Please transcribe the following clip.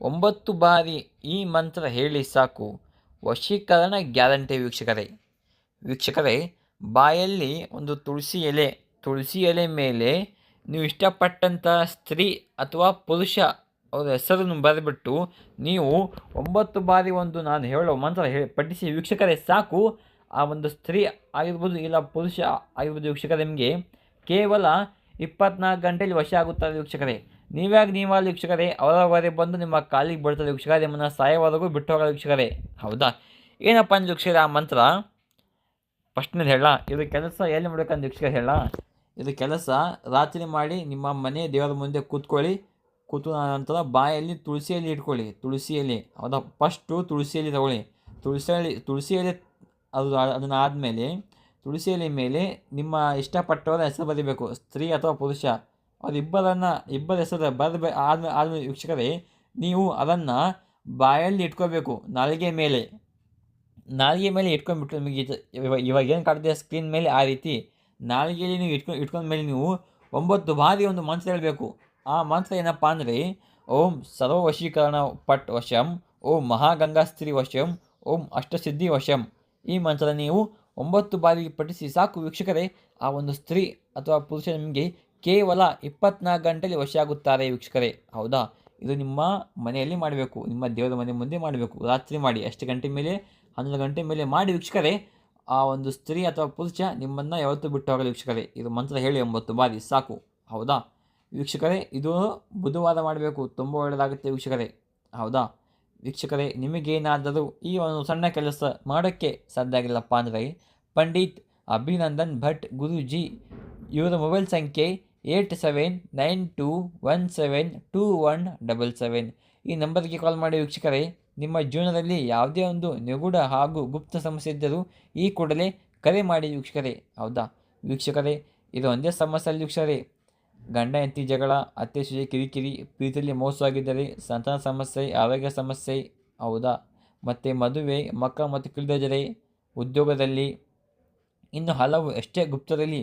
ಒಂಬತ್ತು ಬಾರಿ ಈ ಮಂತ್ರ ಹೇಳಿ ಸಾಕು. ವಶೀಕರಣ ಗ್ಯಾರಂಟಿ ವೀಕ್ಷಕರೇ. ವೀಕ್ಷಕರೇ, ಬಾಯಲ್ಲಿ ಒಂದು ತುಳಸಿ ಎಲೆ ತುಳಸಿ ಎಲೆ ಮೇಲೆ ನೀವು ಇಷ್ಟಪಟ್ಟಂಥ ಸ್ತ್ರೀ ಅಥವಾ ಪುರುಷ ಅವರ ಹೆಸರನ್ನು ಬರೆದ್ಬಿಟ್ಟು ನೀವು ಒಂಬತ್ತು ಬಾರಿ ಒಂದು ನಾನು ಹೇಳೋ ಮಂತ್ರ ಹೇಳಿ ಪಠಿಸಿ ವೀಕ್ಷಕರೇ, ಸಾಕು. ಆ ಒಂದು ಸ್ತ್ರೀ ಆಗಿರ್ಬೋದು ಇಲ್ಲ ಪುರುಷ ಆಗಿರ್ಬೋದು ವೀಕ್ಷಕರೇ, ನಿಮಗೆ ಕೇವಲ ಇಪ್ಪತ್ನಾಲ್ಕು ಗಂಟೆಯಲ್ಲಿ ವಶ ಆಗುತ್ತಾರೆ ವೀಕ್ಷಕರೇ. ನೀವ್ಯಾಗ ನೀವಾದ ವೀಕ್ಷಕರೇ ಅವರವರೇ ಬಂದು ನಿಮ್ಮ ಕಾಲಿಗೆ ಬೀಳ್ತದೆ ವೀಕ್ಷಕರೇ, ನಿಮ್ಮನ್ನು ಸಾಯೋವರೆಗೂ ಬಿಟ್ಟು ಹೋಗಲ್ಲ ವೀಕ್ಷಕರೇ. ಹೌದಾ? ಏನಪ್ಪ ಅಂದ್ರೆ ವೀಕ್ಷಕರೇ, ಆ ಮಂತ್ರ? ಫಸ್ಟ್ನೇದು ಹೇಳ. ಇದು ಕೆಲಸ ಎಲ್ಲಿ ಮಾಡ್ಬೇಕಂತ ವೀಕ್ಷಕರು ಹೇಳ. ಇದು ಕೆಲಸ ರಾತ್ರಿ ಮಾಡಿ ನಿಮ್ಮ ಮನೆ ದೇವರ ಮುಂದೆ ಕೂತ್ಕೊಳ್ಳಿ. ಕೂತು ನಂತರ ಬಾಯಲ್ಲಿ ತುಳಸಿಯಲ್ಲಿ ಇಟ್ಕೊಳ್ಳಿ. ತುಳಸಿಯಲ್ಲಿ ಹೌದಾ? ಫಸ್ಟು ತುಳಸಿಯಲ್ಲಿ ತಗೊಳ್ಳಿ. ತುಳಸಿಯಲ್ಲಿ ತುಳಸಿಯಲ್ಲಿ ಅದು ಅದನ್ನು ಆದಮೇಲೆ ತುಳಸಿಯಲ್ಲಿ ಮೇಲೆ ನಿಮ್ಮ ಇಷ್ಟಪಟ್ಟವರ ಹೆಸರು ಬರೀಬೇಕು. ಸ್ತ್ರೀ ಅಥವಾ ಪುರುಷ. ಅವರಿಬ್ಬರನ್ನು ಇಬ್ಬರ ಹೆಸರು ಬರಬೇ ಆದ ಆದ ವೀಕ್ಷಕರೇ, ನೀವು ಅದನ್ನು ಬಾಯಲ್ಲಿ ಇಟ್ಕೋಬೇಕು, ನಾಲಿಗೆ ಮೇಲೆ. ನಾಲಿಗೆ ಮೇಲೆ ಇಟ್ಕೊಂಡ್ಬಿಟ್ಟು ನಿಮಗೆ ಇವಾಗ ಏನು ಕಾಡ್ತಿದೆ ಸ್ಕ್ರೀನ್ ಮೇಲೆ ಆ ರೀತಿ ನಾಲಿಗೆಯಲ್ಲಿ ನೀವು ಇಟ್ಕೊಂಡು ಮೇಲೆ ನೀವು ಒಂಬತ್ತು ಬಾರಿ ಒಂದು ಮಂತ್ರ ಹೇಳಬೇಕು. ಆ ಮಂತ್ರ ಏನಪ್ಪ ಅಂದರೆ, ಓಂ ಸರ್ವ ವಶೀಕರಣ ಪಟ್ ವಶಂ, ಓಂ ಮಹಾಗಂಗಾಸ್ತ್ರಿ ವಶಂ, ಓಂ ಅಷ್ಟಸಿದ್ಧಿ ವಶಂ. ಈ ಮಂತ್ರ ನೀವು ಒಂಬತ್ತು ಬಾರಿ ಪಠಿಸಿ ಸಾಕು ವೀಕ್ಷಕರೇ, ಆ ಒಂದು ಸ್ತ್ರೀ ಅಥವಾ ಪುರುಷ ನಿಮಗೆ ಕೇವಲ ಇಪ್ಪತ್ನಾಲ್ಕು ಗಂಟೆಯಲ್ಲಿ ವಶಿಯಾಗುತ್ತಾರೆ ವೀಕ್ಷಕರೇ. ಹೌದಾ? ಇದು ನಿಮ್ಮ ಮನೆಯಲ್ಲಿ ಮಾಡಬೇಕು. ನಿಮ್ಮ ದೇವರ ಮನೆ ಮುಂದೆ ಮಾಡಬೇಕು. ರಾತ್ರಿ ಮಾಡಿ. ಎಷ್ಟು ಗಂಟೆ ಮೇಲೆ, ಹನ್ನೊಂದು ಗಂಟೆ ಮೇಲೆ ಮಾಡಿ ವೀಕ್ಷಕರೇ. ಆ ಒಂದು ಸ್ತ್ರೀ ಅಥವಾ ಪುರುಷ ನಿಮ್ಮನ್ನು ಯಾವತ್ತೂ ಬಿಟ್ಟು ಹೋಗಲಿ ವೀಕ್ಷಕರೇ. ಇದು ಮಂತ್ರ ಹೇಳಿ ಒಂಬತ್ತು ಬಾರಿ. ಸಾಕು. ಹೌದಾ? ವೀಕ್ಷಕರೇ, ಇದು ಬುಧವಾರ ಮಾಡಬೇಕು. ತುಂಬ ಒಳ್ಳೆಯದಾಗುತ್ತೆ ವೀಕ್ಷಕರೇ. ಹೌದಾ? ವೀಕ್ಷಕರೇ, ನಿಮಗೇನಾದರೂ ಈ ಒಂದು ಸಣ್ಣ ಕೆಲಸ ಮಾಡೋಕ್ಕೆ ಸಾಧ್ಯ ಆಗಿಲ್ಲಪ್ಪ ಅಂದರೆ, ಪಂಡಿತ್ ಅಭಿನಂದನ್ ಭಟ್ ಗುರೂಜಿ ಇವರ ಮೊಬೈಲ್ ಸಂಖ್ಯೆ eight seven nine two one seven two one double seven. ಈ ನಂಬರ್ಗೆ ಕಾಲ್ ಮಾಡಿ ವೀಕ್ಷಕರೇ, ನಿಮ್ಮ ಜೀವನದಲ್ಲಿ ಯಾವುದೇ ಒಂದು ನಿಗೂಢ ಹಾಗೂ ಗುಪ್ತ ಸಮಸ್ಯೆ ಇದ್ದರೂ ಈ ಕೂಡಲೇ ಕರೆ ಮಾಡಿ ವೀಕ್ಷಕರೇ. ಹೌದಾ? ವೀಕ್ಷಕರೇ, ಇದು ಒಂದೇ ಸಮಸ್ಯೆ ಅಲ್ಲಿ ವೀಕ್ಷಕರೇ. ಗಂಡ, ಹೆಂಡತಿ ಜಗಳ, ಅತ್ತೆ ಸುಜೆ ಕಿರಿಕಿರಿ, ಪ್ರೀತಿಯಲ್ಲಿ ಮೋಸವಾಗಿದ್ದರೆ ಸಂತಾನ ಸಮಸ್ಯೆ, ಆರೋಗ್ಯ ಸಮಸ್ಯೆ, ಹೌದಾ? ಮತ್ತು ಮದುವೆ, ಮಕ್ಕ ಮತ್ತು ಕಿಳಿದಜರೆ ಉದ್ಯೋಗದಲ್ಲಿ ಇನ್ನು ಹಲವು ಎಷ್ಟೇ ಗುಪ್ತರಲ್ಲಿ